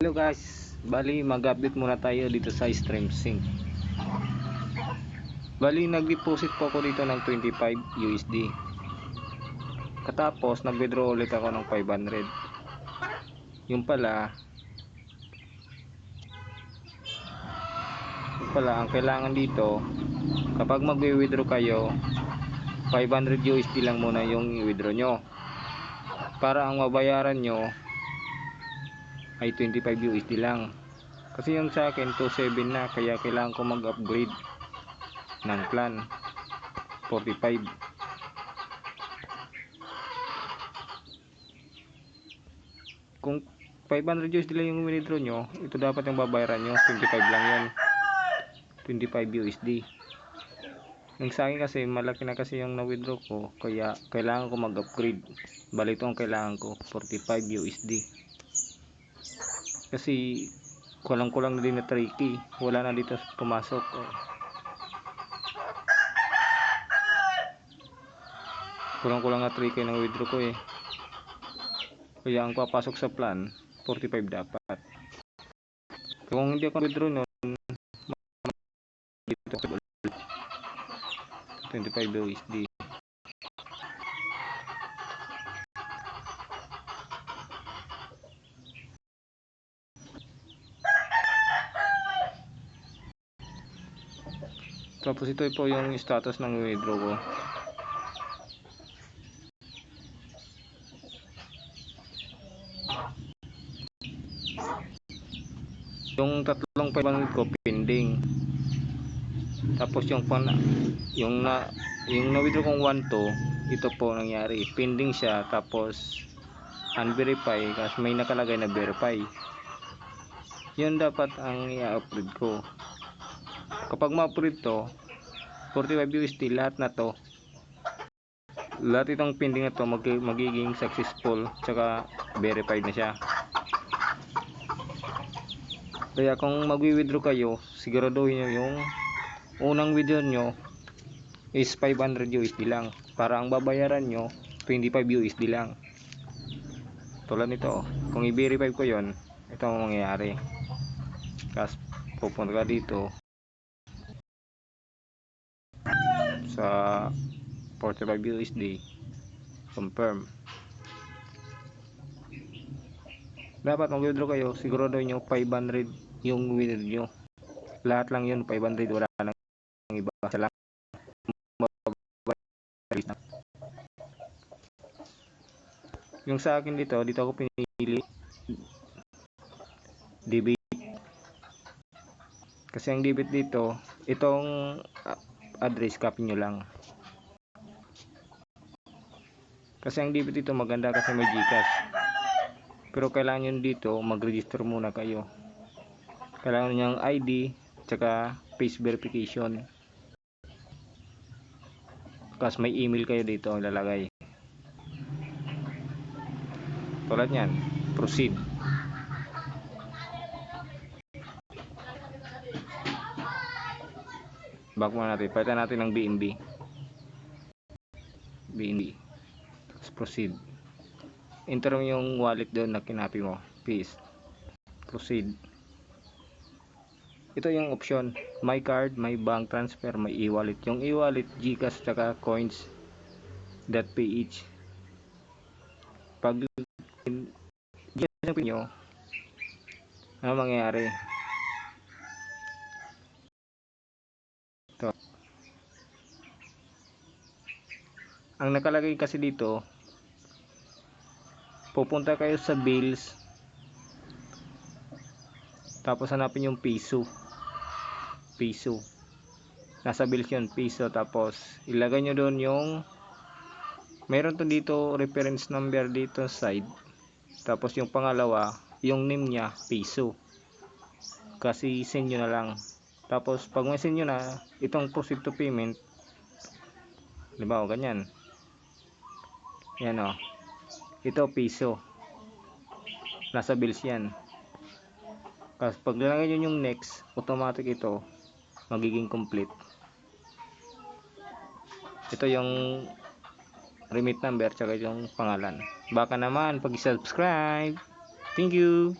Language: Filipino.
Hello guys, bali mag-update muna tayo dito sa Stream Sync. Bali nag-deposit po ako dito ng 25 USD. Katapos nag-withdraw ulit ako ng 500. Yung pala Yung pala ang kailangan dito kapag magwi-withdraw kayo 500 USD lang muna yung i-withdraw nyo. Para ang mabayaran nyo ay 25 USD lang. Kasi yung sa akin 27 na kaya kailangan ko mag-upgrade ng plan. 45 kung 500 USD lang yung withdraw nyo ito dapat yung babayaran nyo. 25 lang yun. 25 USD yung sa akin kasi malaki na kasi yung na-withdraw ko kaya kailangan ko mag-upgrade. Bali ang kailangan ko 45 USD kasi kulang kulang na din na tricky wala na dito pumasok oh. kulang kulang na tricky ng withdraw ko eh kaya ang papasok sa plan 45 dapat kung hindi ako withdraw nun dito 25 USD Tapos ito po yung status ng withdraw ko. Yung tatlong 500 ko pending. Tapos yung pan yung na yung na-withdraw kong 1 to, ito po nangyari. Pending siya tapos unverify kasi may nakalagay na verify. Yun dapat ang i-upload ko kapag ma-upload to 45 USD lahat na to. Lahat itong pending na to mag magiging successful tsaka verified na siya. Kaya kung magwi-withdraw kayo siguraduhin nyo yung unang withdraw nyo is 500 USD lang. Para ang babayaran nyo 25 USD lang. Tulad nito kung i-verify ko yon ito ang mangyayari. Kasi pupunta ka dito sa 45 USD confirm. Dapat mag withdraw kayo sigurado nyo 500 yung withdraw nyo. Lahat lang yun 500 wala nang iba. Sa lang yung sa akin dito dito ako pinili. Debit kasi ang debit dito itong address copy nyo lang. Kasi ang debit dito maganda kasi may gcash. Pero kailangan nyo dito mag register muna kayo. Kailangan nyo ng ID tsaka face verification. Kasi may email kayo dito ilalagay tulad nyan proceed back muna natin. Palitan natin ng BNB BNB tapos proceed. Enter mo yung wallet doon na kinapi mo. Peace proceed. Ito yung option. My card, my bank transfer, my e-wallet. Yung e-wallet, gcash, tsaka coins .ph pag gcash nyo. Ano mangyayari ang nakalagay kasi dito pupunta kayo sa bills tapos hanapin yung piso. Piso. Nasa bills yun piso. Tapos ilagay nyo doon yung meron to dito reference number dito side. Tapos yung pangalawa yung name nya piso. Kasi send nyo na lang. Tapos pag may send nyo na itong proceed to payment diba o ganyan yan o ito piso. Nasa bills yan. Kasi pag nilagay nyo yung next automatic ito magiging complete. Ito yung remit number tsaka yung pangalan. Baka naman pag subscribe thank you